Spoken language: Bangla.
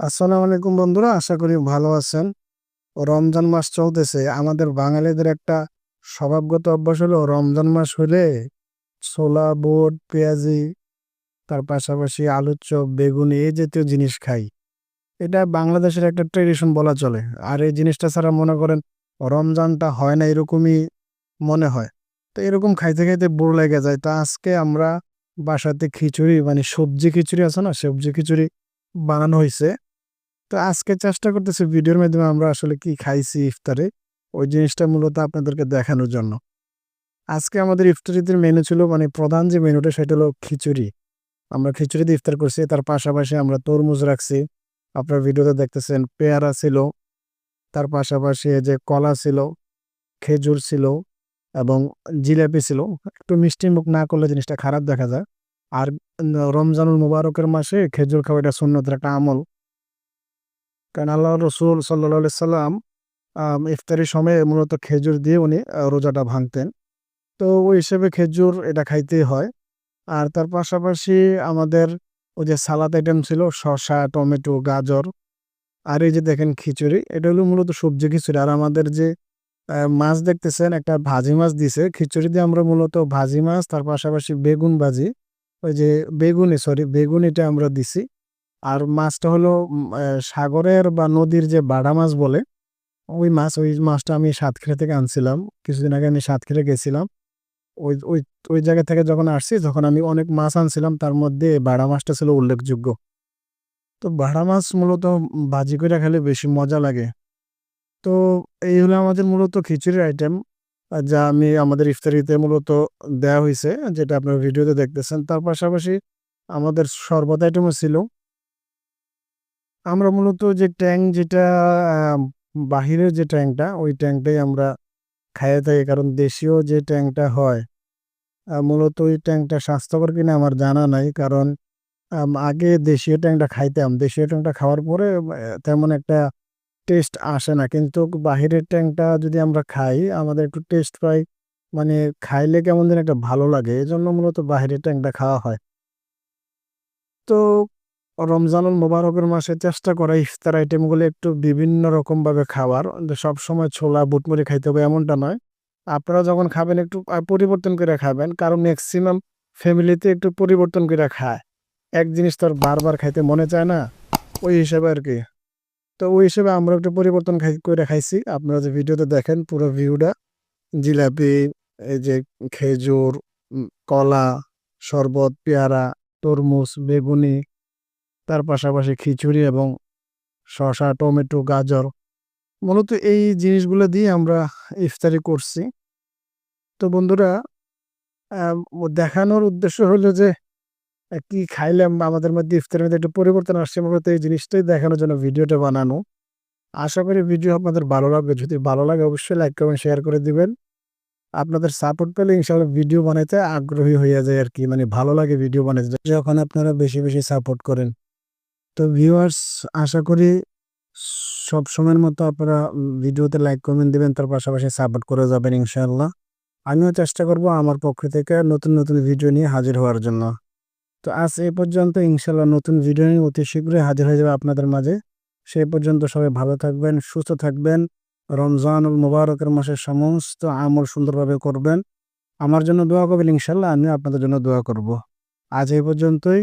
আসসালামু আলাইকুম বন্ধুরা, আশা করি ভালো আছেন। রমজান মাস চলতেছে, আমাদের বাঙালিদের একটা স্বভাবগত অভ্যাস হলো রমজান মাস হলে ছোলা, বুট, পেঁয়াজি, তার পাশাপাশি আলুর চপ, বেগুনি এই জাতীয় জিনিস খাই। এটা বাংলাদেশের একটা ট্রেডিশন বলা চলে। আর এই জিনিসটা ছাড়া মনে করেন রমজানটা হয় না এরকমই মনে হয়। তো এরকম খাইতে খাইতে বোর লেগে যায়। তো আজকে আমরা বাসাতে খিচুড়ি মানে সবজি খিচুড়ি আছে না, সবজি খিচুড়ি বানানো হয়েছে তো আজকে চেষ্টা করতেছি ভিডিওর মাধ্যমে আমরা আসলে কি খাইছি ইফতারে। ওই জিনিসটা মূলত আপনাদেরকে দেখানোর জন্য। আজকে আমাদের ইফতারিতে মেনু ছিল মানে প্রধান যে মেনুটা সেটা হলো খিচুড়ি। আমরা খিচুড়ি দিয়ে ইফতার করছি, তার পাশাপাশি আমরা তরমুজ রাখছি। আপনার ভিডিওতে দেখতেছেন পেয়ারা ছিল, তার পাশাপাশি যে কলা ছিল, খেজুর ছিল এবং জিলাপি ছিল। একটু মিষ্টি মুখ না করলে জিনিসটা খারাপ দেখা যায়। আর রমজানুল মুবারকের মাসে খেজুর খাওয়া এটা সুন্নতের একটা আমল। কারণ আল্লাহ রসুল সাল্লাহ সাল্লাম ইফতারির সময় মূলত খেজুর দিয়ে উনি রোজাটা ভাঙতেন। তো ওই হিসেবে খেজুর এটা খাইতেই হয়। আর তার পাশাপাশি আমাদের ওই যে সালাদ আইটেম ছিল, শসা, টমেটো, গাজর, আর এই যে দেখেন খিচুড়ি, এটা হলো মূলত সবজি খিচুড়ি। আর আমাদের যে মাছ দেখতেছেন, একটা ভাজি মাছ দিছে। খিচুড়ি দিয়ে আমরা মূলত ভাজি মাছ, তার পাশাপাশি বেগুন ভাজি, ওই যে বেগুনি, সরি বেগুন এটা আমরা দিছি। আর মাছটা হলো সাগরের বা নদীর যে বাড়া মাছ বলে, ওই মাছ, ওই মাছটা আমি সাতক্ষীরা থেকে আনছিলাম। কিছুদিন আগে আমি সাতক্ষীরা গেছিলাম। ওই ওই ওই জায়গা থেকে যখন আসছি, তখন আমি অনেক মাছ আনছিলাম। তার মধ্যে বাড়া মাছটা ছিল উল্লেখযোগ্য। তো বাড়া মাছ মূলত ভাজি করে খেলে বেশি মজা লাগে। তো এই হলো আমাদের মূলত খিচুড়ির আইটেম যা আমি আমাদের ইফতারিতে মূলত দেওয়া হয়েছে যেটা আপনার ভিডিওতে দেখতেছেন। তার পাশাপাশি আমাদের শরবত আইটেমও ছিল। আমরা মূলত যে ট্যাঙ্ক যেটা বাহিরের যে ট্যাঙ্কটা ওই ট্যাঙ্কটাই আমরা খাইয়ে থাকি। কারণ দেশীয় যে ট্যাঙ্কটা হয় মূলত ওই ট্যাঙ্কটা স্বাস্থ্যকর কিনা আমার জানা নাই। কারণ আগে দেশীয় ট্যাঙ্কটা খাইতাম। দেশীয় ট্যাঙ্কটা খাওয়ার পরে তেমন একটা টেস্ট আসে না। কিন্তু বাহিরের ট্যাঙ্কটা যদি আমরা খাই, আমাদের একটু টেস্ট পাই মানে খাইলে কেমন যেন একটা ভালো লাগে। এই জন্য মূলত বাহিরের ট্যাঙ্কটা খাওয়া হয়। তো রমজানুল মোবারকের মাসে চেষ্টা করা ইফতার আইটেমগুলো একটু বিভিন্ন রকমভাবে খাওয়ার। সব সময় ছোলা, বুটমুড়ি খাইতে হবে এমনটা নয়। আপনারা যখন খাবেন একটু পরিবর্তন করে খাবেন, কারণ ম্যাক্সিমাম ফ্যামিলিতে একটু পরিবর্তন করে খায়। এক জিনিস তো বারবার খাইতে মনে চায় না, ওই হিসাবে আর কি। তো ওই হিসেবে আমরা একটু পরিবর্তন খাই, করে খাইছি। আপনারা যে ভিডিওতে দেখেন, পুরো ভিউটা জিলাপি, এই যে খেজুর কলা, শরবত, পেয়ারা, তরমুজ, বেগুনি তার পাশাপাশি খিচুড়ি এবং শসা, টমেটো, গাজর, মূলত এই জিনিসগুলো দিয়ে আমরা ইফতারি করছি। তো বন্ধুরা দেখানোর উদ্দেশ্য হলো যে কি খাইলাম, আমাদের মধ্যে ইফতারের মধ্যে একটু পরিবর্তন আসছে, মূলত এই জিনিসটাই দেখানোর জন্য ভিডিওটা বানানো। আশা করি ভিডিও আপনাদের ভালো লাগবে, যদি ভালো লাগে অবশ্যই লাইক, কমেন্ট, শেয়ার করে দিবেন। আপনাদের সাপোর্ট পেলে ইনশাল্লাহ ভিডিও বানাইতে আগ্রহী হয়ে যায় আর কি মানে ভালো লাগে ভিডিও বানাইতে, যখন আপনারা বেশি বেশি সাপোর্ট করেন। তো ভিউয়ার্স আশা করি সব সময়ের মতো আপনারা ভিডিওতে লাইক কমেন্ট দিবেন, তার পাশাপাশি সাপোর্ট করে যাবেন ইনশাআল্লাহ। আমিও চেষ্টা করব আমার পক্ষ থেকে নতুন নতুন ভিডিও নিয়ে হাজির হওয়ার জন্য। তো আজ এই পর্যন্ত ইনশাল্লাহ নতুন ভিডিও নিয়ে অতি শীঘ্রই হাজির হয়ে যাবে আপনাদের মাঝে। সেই পর্যন্ত সবাই ভালো থাকবেন, সুস্থ থাকবেন। রমজানুল মুবারকের মাসের সমস্ত আমল সুন্দরভাবে করবেন। আমার জন্য দোয়া করবেন ইনশাল্লাহ আমি আপনাদের জন্য দোয়া করব। আজ এই পর্যন্তই।